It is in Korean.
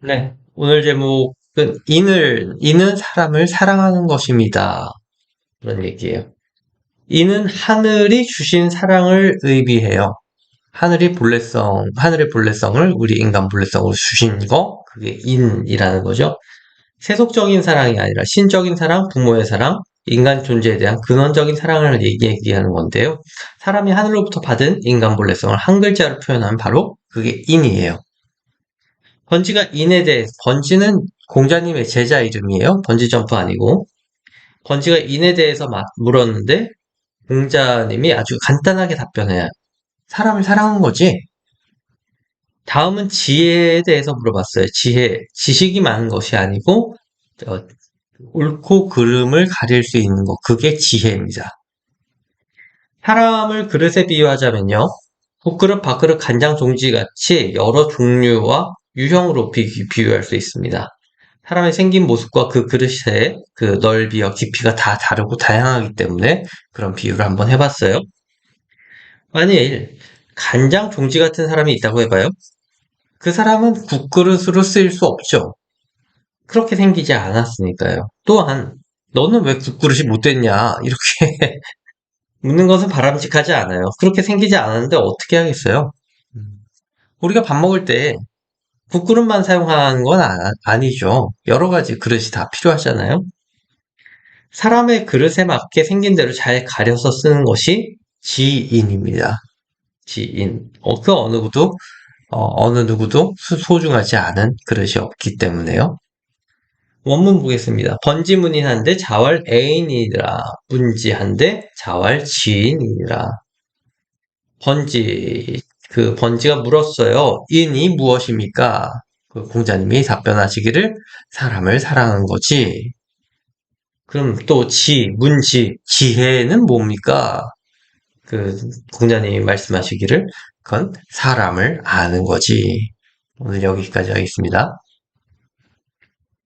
네, 오늘 제목은 인을, 인은 사람을 사랑하는 것입니다. 그런 얘기예요. 인은 하늘이 주신 사랑을 의미해요. 하늘이 본래성, 하늘의 본래성을 우리 인간 본래성으로 주신 거, 그게 인이라는 거죠. 세속적인 사랑이 아니라 신적인 사랑, 부모의 사랑, 인간 존재에 대한 근원적인 사랑을 얘기하는 건데요. 사람이 하늘로부터 받은 인간 본래성을 한 글자로 표현하면 바로 그게 인이에요. 번지가 인에 대해 번지는 공자님의 제자 이름이에요. 번지 점프 아니고 번지가 인에 대해서 막 물었는데 공자님이 아주 간단하게 답변해요. 사람을 사랑한 거지. 다음은 지혜에 대해서 물어봤어요. 지혜, 지식이 많은 것이 아니고 어, 옳고 그름을 가릴 수 있는 것, 그게 지혜입니다. 사람을 그릇에 비유하자면요. 국그릇, 밥그릇, 간장, 종지 같이 여러 종류와 유형으로 비, 비유할 수 있습니다. 사람의 생긴 모습과 그 그릇의 그 넓이와 깊이가 다 다르고 다양하기 때문에 그런 비유를 한번 해봤어요. 만일 간장 종지 같은 사람이 있다고 해봐요. 그 사람은 국그릇으로 쓰일 수 없죠. 그렇게 생기지 않았으니까요. 또한 너는 왜 국그릇이 못 됐냐 이렇게 묻는 것은 바람직하지 않아요. 그렇게 생기지 않았는데 어떻게 하겠어요? 우리가 밥 먹을 때 국그릇만 사용하는 건 아, 니죠 여러 가지 그릇이 다 필요하잖아요. 사람의 그릇에 맞게 생긴 대로 잘 가려서 쓰는 것이 지인입니다. 지인. 어, 그 어느 누구도, 어, 느 누구도 소중하지 않은 그릇이 없기 때문에요. 원문 보겠습니다. 번지문인한데 자왈 애인이라 문지한데 자왈 지인이라 번지 그 번지가 물었어요. 인이 무엇입니까? 그 공자님이 답변하시기를 사람을 사랑한 거지. 그럼 또 지, 문지, 지혜는 뭡니까? 그 공자님이 말씀하시기를 그건 사람을 아는 거지. 오늘 여기까지 하겠습니다.